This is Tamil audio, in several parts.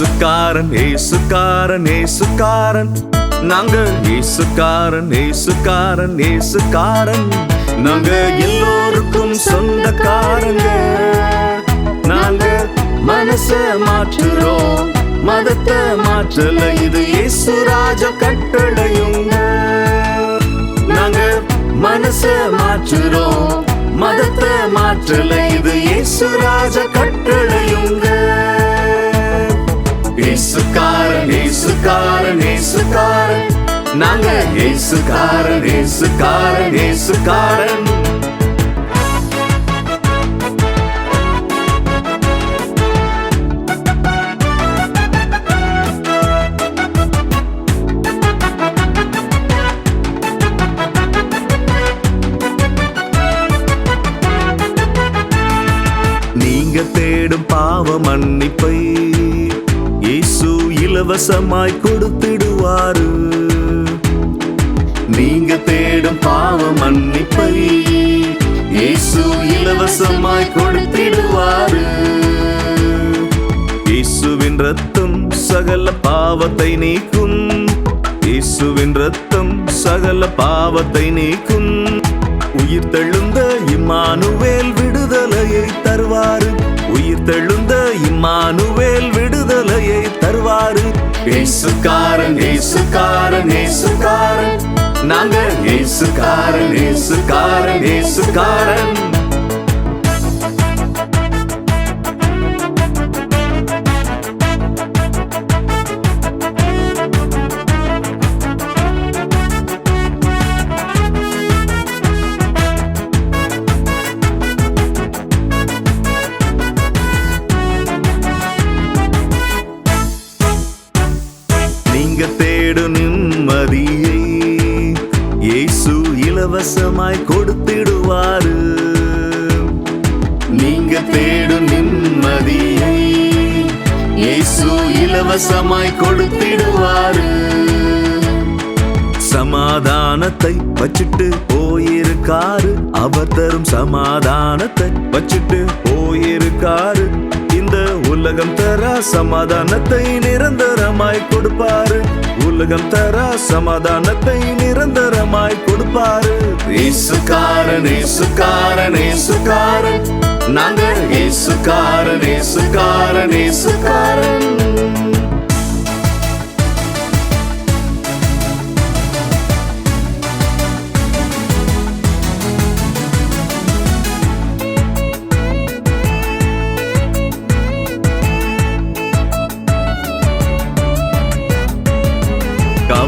ஏசுக்காரன் ஏசுக்காரன் ஏசுக்காரன் நாங்கள் ஏசுக்காரன் ஏசுக்காரன் ஏசுக்காரன் நாங்க எல்லோருக்கும் சொந்தக்காரங்க. நாங்க மனச மாற்றுறோம் மதத்தை மாற்றல. இது இயேசு ராஜா கட்டளையுங்க. நாங்க மனச மாற்றுறோம் மதத்தை மாற்றல. இது இயேசு ராஜா கட்டளையுங்க. இயேசுக்காரன் இயேசுக்காரன் இயேசுக்காரன். நாங்க இயேசுக்காரன் இயேசுக்காரன் இயேசுக்காரன். நீங்க தேடும் பாவ மன்னிப்பை இலவசமாய் கொடுத்திடுவாரு. நீங்க தேடும் பாவ மன்னிப்பை இயேசு இலவசமாய் கொடுத்திடுவாரு. இயேசுவின் ரத்தம் சகல பாவத்தை நீக்கும். இயேசுவின் ரத்தம் சகல பாவத்தை நீக்கும். உயிர் தெழுந்த இம்மானுவேல் விடுதலையை தருவாரு. உயிர் தெழுந்த இம்மானுவேல் விடுதலையை தருவாரு. ஏசுக்காரன் ஏசுக்காரன் ஏசுக்காரன். நாங்க ஏசுக்காரன் ஏசுக்காரன் ஏசுக்காரன். இலவசமாய் கொடுத்திடுவாரு. நீங்க தேடும் நிம்மதியை இயேசு இலவசமாய் கொடுத்திடுவாரு. சமாதானத்தை வச்சிட்டு போயிருக்காரு. அவர் தரும் சமாதானத்தை வச்சிட்டு போயிருக்காரு. இந்த உலகம் தர சமாதானத்தை நிரந்தரமாய் கொடுப்பாரு. உலகம் தர சமாதானத்தை நிரந்தரமாய் கொடுப்பாரு. இயேசுக்காரன் இயேசுக்காரன் இயேசுக்காரன் நாங்க இயேசுக்காரன் இயேசுக்காரன் இயேசுக்காரன்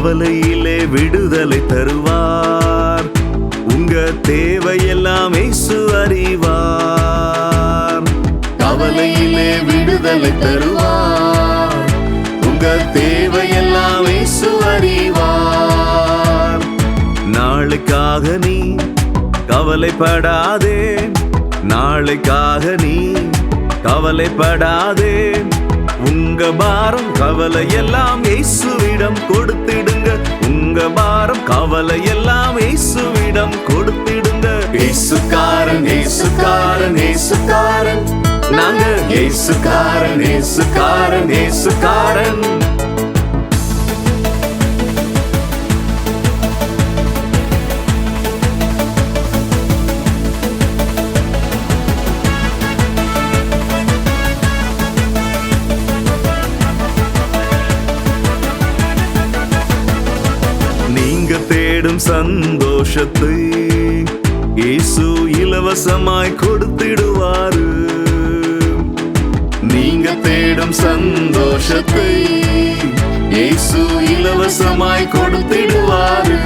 கவலையிலே விடுதலை தருவார். உங்க தேவையெல்லாம் இயேசு அறிவார். கவலையிலே விடுதலை தருவார். உங்க தேவையெல்லாம் இயேசு அறிவார். நாளுக்காக நீ கவலைப்படாதே. நாளைக்காக நீ கவலைப்படாதே. உங்க பாரம் கவலை எல்லாம் இயேசுவிடம் கொடுத்திடுங்க. உங்க பாரம் கவலை எல்லாம் இயேசுவிடம் கொடுத்திடுங்க. இயேசுக்காரன் இயேசுக்காரன் இயேசுக்காரன். நாங்க இயேசுக்காரன் இயேசுக்காரன் இயேசுக்காரன். தேடும் சந்தோஷத்தை இயேசு இலவசமாய் கொடுத்திடுவாரு. நீங்க தேடும் சந்தோஷத்தை இயேசு இலவசமாய் கொடுத்திடுவாரு.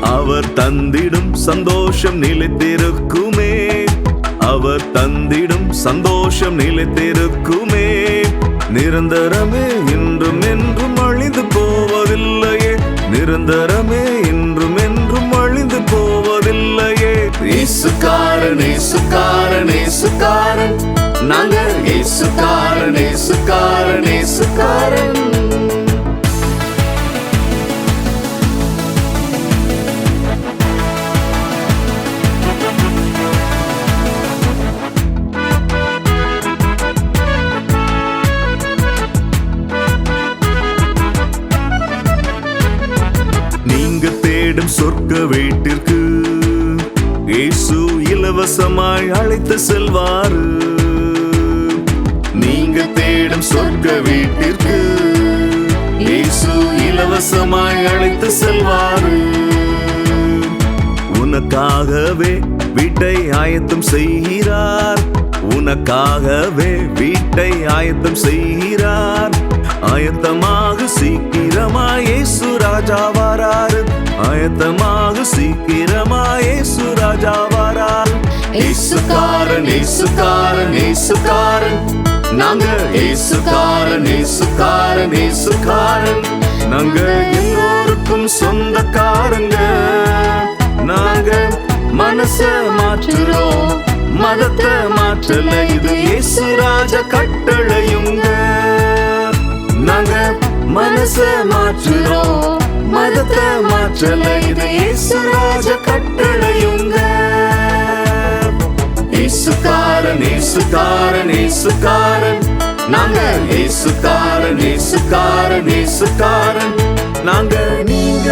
அவர் தந்திடும் சந்தோஷம் நிலைத்திருக்குமே. அவர் தந்திடும் சந்தோஷம் நிலைத்திருக்குமே. நிரந்தரமே இன்றும் என்றும் அழிந்து நிரந்தரமே இன்றும் என்றும் அழிந்து போவதில்லையே. இயேசுக்காரன் இயேசுக்காரன் இயேசுக்காரன். நாங்க இயேசுக்காரன் இயேசுக்காரன் இயேசுக்காரன். சொர்க்க வீட்டிற்கு இயேசு இலவசமாய் அழைத்து செல்வாரு. நீங்க தேடும் சொர்க்க வீட்டிற்கு இயேசு இலவசமாய் அழைத்து செல்வாரு. உனக்காகவே வீட்டை ஆயத்தம் செய்கிறார். உனக்காகவே வீட்டை ஆயத்தம் செய்கிறார். ஆயத்தமாக சீக்கிரமாய் இயேசு ஆயத்தமாக சீக்கிரமாயே சுராஜாவாரால் ராஜா வரார். இயேசுக்காரன் இயேசுக்காரன் இயேசுக்காரன். நாங்க இயேசுக்காரன் இயேசுக்காரன் இயேசுக்காரன். நாங்க எல்லோருக்கும் சொந்தக்காரங்க. நாங்க மனச மாற்றுறோம் மதத்தை மாற்றல. இது இயேசு கட்டளையுங்க. நாங்க மனச மாற்றுறோம் மதத்தை மாற்றல இது இயேசு கட்டளையுங்க. இயேசுக்காரன் இயேசுக்காரன் இயேசுக்காரன். நாங்க இயேசுக்காரன் இயேசுக்காரன் இயேசுக்காரன். நாங்க நீங்க.